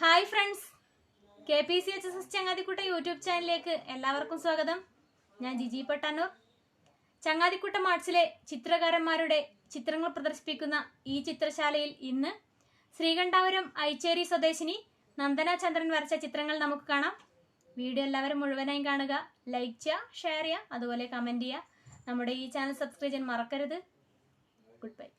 Hi friends. K P C H S S ചങ്ങാതിക്കുട്ട YouTube ചാനലിലേക്ക് എല്ലാവർക്കും സ്വാഗതം. ഞാൻ ജിജി പട്ടാനൂർ. ചങ്ങാതിക്കുട്ട മാർട്സിലെ ചിത്രകാരന്മാരുടെ ചിത്രങ്ങൾ പ്രദർശിപ്പിക്കുന്ന ഈ ചിത്രശാലയിൽ ഇന്ന് ശ്രീകണ്ഠാപുരം ഐച്ചേരി സ്വദേശിനി നന്ദന ചന്ദ്രൻ വരച്ച ചിത്രങ്ങൾ നമുക്ക് കാണാം. വീഡിയോ എല്ലാവരും മുഴുവനായും കാണുക. ലൈക്ക് ചെയ്യുക ഷെയർ ചെയ്യുക അതുപോലെ കമന്റ് ചെയ്യുക. നമ്മുടെ ഈ ചാനൽ സബ്സ്ക്രൈബ് ചെയ്യാൻ മറക്കരുത്. Good bye